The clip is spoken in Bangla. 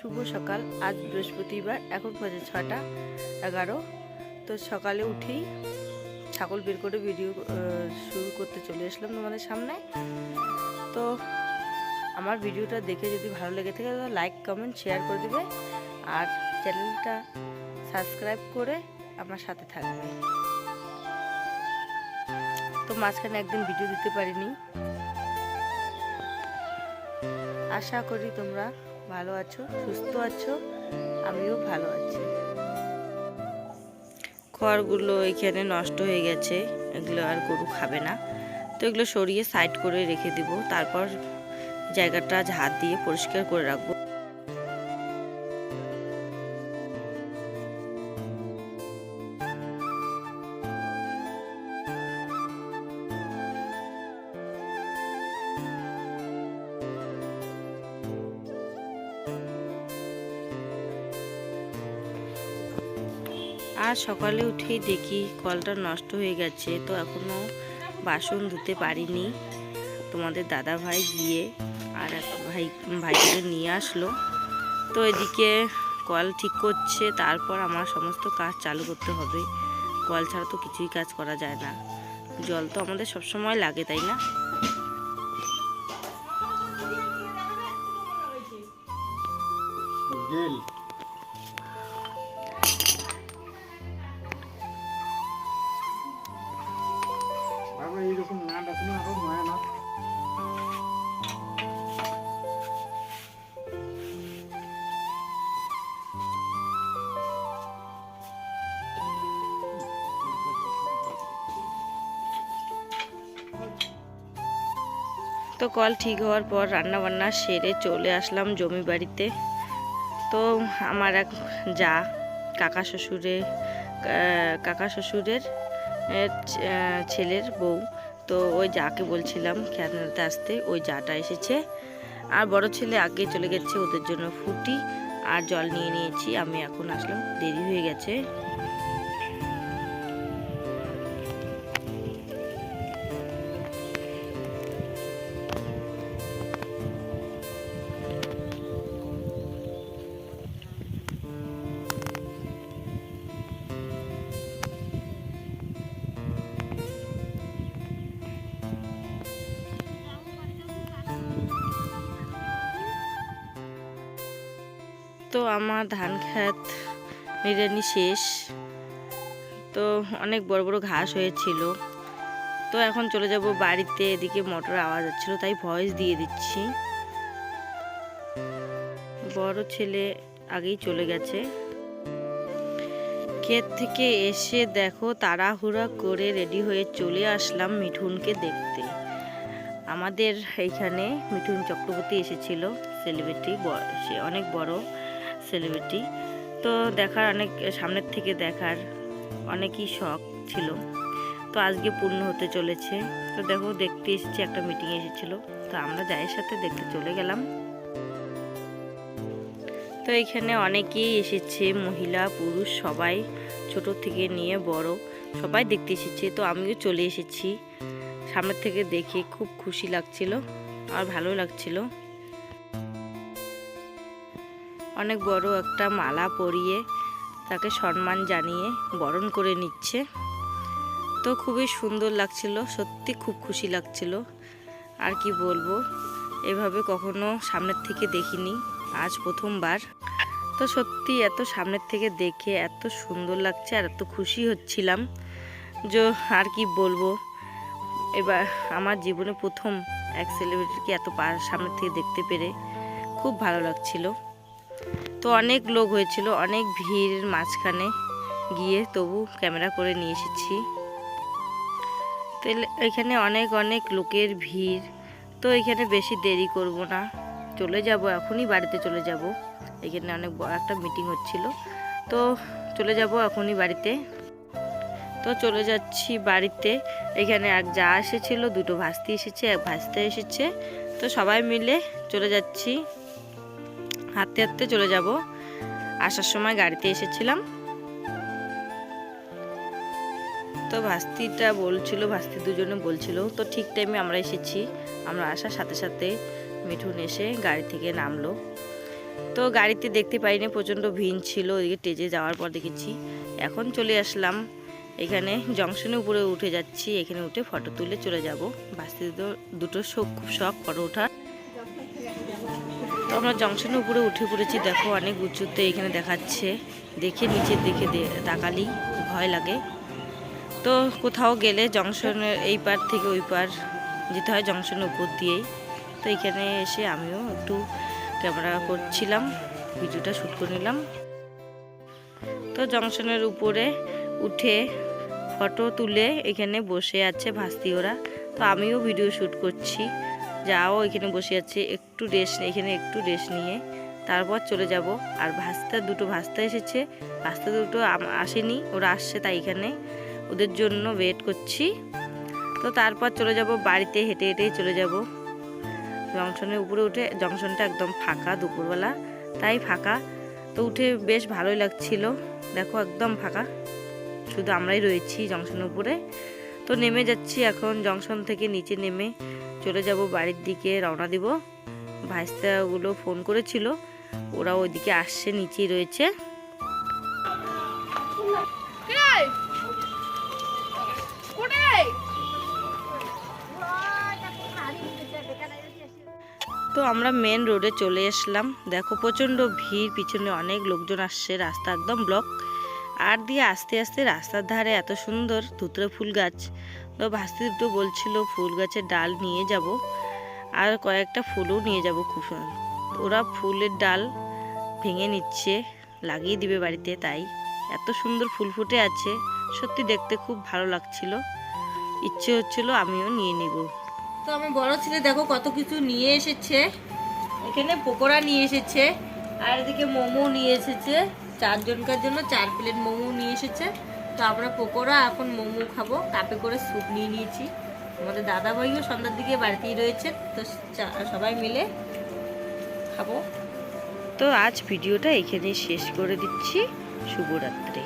শুভ সকাল। আজ বৃহস্পতিবার, এখন বাজে ছটা এগারো। তো সকালে উঠেই ছাগল বের করে ভিডিও শুরু করতে চলে আসলাম তোমাদের সামনে। তো আমার ভিডিওটা দেখে যদি ভালো লেগে থাকে তো লাইক কমেন্ট শেয়ার করে দেবে। আর চ্যানেলটা সাবস্ক্রাইব করে আমার সাথে থাকবে। তো মাঝখানে একদিন ভিডিও দিতে পারিনি। আশা করি তোমরা ভালো আছো, সুস্থ আছো? আমিও ভালো আছি। খড়গুলো এখানে নষ্ট হয়ে গেছে, এগুলো আর গরু খাবে না। তো এগুলো সরিয়ে সাইড করে রেখে দিব, তারপর জায়গাটা ঝাড় দিয়ে পরিষ্কার করে রাখব। আর সকালে উঠেই দেখি কলটা নষ্ট হয়ে গেছে, তো এখনও বাসন ধুতে পারিনি। তোমাদের দাদা ভাই গিয়ে আর এক ভাই, ভাইকে নিয়ে আসলো। তো এদিকে কল ঠিক করছে, তারপর আমার সমস্ত কাজ চালু করতে হবে। কল ছাড়া তো কিছুই কাজ করা যায় না। জল তো আমাদের সবসময় লাগে, তাই না? তো কল ঠিক হওয়ার পর রান্না বান্না সেরে চলে আসলাম জমি বাড়িতে। তো আমার এক যা, কাকা শ্বশুরে কাকা শ্বশুরের ছেলের বউ। তো ওই যাকে বলছিলাম খেয়াতে আসতে, ওই যাটা এসেছে। আর বড় ছেলে আগে চলে গেছে, ওদের জন্য ফুটি আর জল নিয়ে নিয়েছি, আমি এখন আসলাম, দেরি হয়ে গেছে। তো আমার ধান খেত নিড়ানি শেষ। তো অনেক বড় বড় ঘাস হয়েছিল। তো এখন চলে যাব বাড়িতে, এদিকে মোটর আওয়াজ হচ্ছিল, তাই ভয়েস দিয়ে দিচ্ছি। বড় ছেলে আগেই চলে গেছে। ক্ষেত থেকে এসে দেখো, তাড়াহুড়া করে রেডি হয়ে চলে আসলাম মিঠুনকে দেখতে। আমাদের এইখানে মিঠুন চক্রবর্তী এসেছিল সেলিব্রিটি সে অনেক বড়। সেলিব্রিটি তো দেখার অনেক, সামনের থেকে দেখার অনেকই শখ ছিল। তো আজকে পূর্ণ হতে চলেছে। তো দেখো, দেখতে এসেছি, একটা মিটিং এসেছিল। তো আমরা যায়ের সাথে দেখতে চলে গেলাম। তো এখানে অনেকেই এসেছে, মহিলা, পুরুষ, সবাই, ছোট থেকে নিয়ে বড়, সবাই দেখতে এসেছে। তো আমিও চলে এসেছি। সামনের থেকে দেখে খুব খুশি লাগছিল, আর ভালো লাগছিল। অনেক বড় একটা মালা পরিয়ে তাকে সম্মান জানিয়ে বরণ করে নিচ্ছে। তো খুবই সুন্দর লাগছিল, সত্যি খুব খুশি লাগছিল। আর কি বলব, এভাবে কখনো সামনের থেকে দেখিনি, আজ প্রথমবার। তো সত্যি এত সামনের থেকে দেখে এত সুন্দর লাগছে আর এত খুশি হচ্ছিলাম। যে, আর কি বলব, এবার আমার জীবনে প্রথম এক সেলিব্রিটিকে এত সামনের থেকে দেখতে পেরে খুব ভালো লাগছিল। তো অনেক লোক হয়েছিল, অনেক ভিড়ের মাঝখানে গিয়ে তবু ক্যামেরা করে নিয়ে এসেছি। তো এখানে অনেক অনেক লোকের ভিড়। তো এখানে বেশি দেরি করব না। চলে যাব, এখনই বাড়িতে চলে যাব। এখানে অনেক বড় একটা মিটিং হচ্ছিল। তো চলে যাব এখনই বাড়িতে। তো চলে যাচ্ছি বাড়িতে। এখানে এক যা এসেছিল, দুটো ভাস্তি এসেছে, এক ভাস্তা এসেছে। তো সবাই মিলে চলে যাচ্ছি। হাঁটতে হাঁটতে চলে যাব। আসার সময় গাড়িতে এসেছিলাম। তো ভাস্তিটা বলছিল, ভাস্তি দুজনে বলছিল, তো ঠিক টাইমে আমরা এসেছি। আমরা আসার সাথে সাথে মিঠুন এসে গাড়ি থেকে নামলো। তো গাড়িতে দেখতে পাইনি, প্রচণ্ড ভিড় ছিল ওইদিকে টেজে যাওয়ার পর দেখেছি। এখন চলে আসলাম। এখানে জংশনের উপরে উঠে যাচ্ছি, এখানে উঠে ফটো তুলে চলে যাব। দুটো দুটো শখ খুব শখ ফটো ওঠার তো আমরা জংশনের উপরে উঠে পড়েছি। দেখো অনেক উঁচুতে এখানে দেখাচ্ছে। দেখে নিচের দিকে দে- তাকালি ভয় লাগে। তো কোথাও গেলে জংশনের এই পার থেকে ওই পার যেতে হয় জংশনের উপর দিয়েই। তো এখানে এসে আমিও একটু ক্যামেরা করছিলাম, ভিডিওটা শ্যুট করে নিলাম। তো জংশনের উপরে উঠে ফটো তুলে এখানে বসে আছে ভাস্তি ওরা। তো আমিও ভিডিও শ্যুট করছি। যাও, এখানে বসে আছে। একটু রেস্ট এখানে একটু রেস্ট নিয়ে। তারপর চলে যাব। আর ভাস্তা, দুটো ভাস্তা এসেছে। ভাস্তা দুটো আসেনি, ওরা আসছে তাই এখানে। ওদের জন্য ওয়েট করছি। তো তারপর চলে যাব বাড়িতে, হেঁটে হেঁটেই চলে যাব। জংশনের উপরে উঠে, জংশনটা একদম ফাঁকা দুপুরবেলা, তাই ফাঁকা। তো উঠে বেশ ভালোই লাগছিল। দেখো একদম ফাঁকা। শুধু আমরাই রয়েছি জংশনের উপরে। তো নেমে যাচ্ছি এখন জংশন থেকে নিচে নেমে। চলে যাব বাড়ির দিকে রওনা দিব। ভাইস্তাগুলো ফোন করেছিল ওরা ওইদিকে আসছে নিচেই রয়েছে। তো আমরা মেন রোডে চলে আসলাম। দেখো প্রচণ্ড ভিড় পিছনে অনেক লোকজন আসছে রাস্তা একদম ব্লক আর দিয়ে আস্তে আস্তে রাস্তার ধারে এত সুন্দর ধুতরে ফুল গাছ। তো ভাস্তি দুটো বলছিল, ফুল গাছের ডাল নিয়ে যাব আর কয়েকটা ফুলও নিয়ে যাব খুব ওরা ফুলের ডাল ভেঙে নিচ্ছে, লাগিয়ে দিবে বাড়িতে তাই। এত সুন্দর ফুল ফুটে আছে, সত্যি দেখতে খুব ভালো লাগছিল। ইচ্ছে হচ্ছিল আমিও নিয়ে নিব। তো আমার বড় ছেলে, দেখো কত কিছু নিয়ে এসেছে। এখানে পকোড়া নিয়ে এসেছে, আর এদিকে মোমো নিয়ে এসেছে। চারজনকার জন্য চার প্লেট মোমো নিয়ে এসেছে। আমরা পকোড়া, এখন মোমো খাব। কাপে করে স্যুপ নিয়ে নিয়েছি। আমাদের দাদা ভাইও সন্ধ্যার দিকে বাড়িতেই রয়েছে, তো সবাই মিলে খাব। তো আজ ভিডিওটা এখানেই শেষ করে দিচ্ছি। শুভরাত্রি।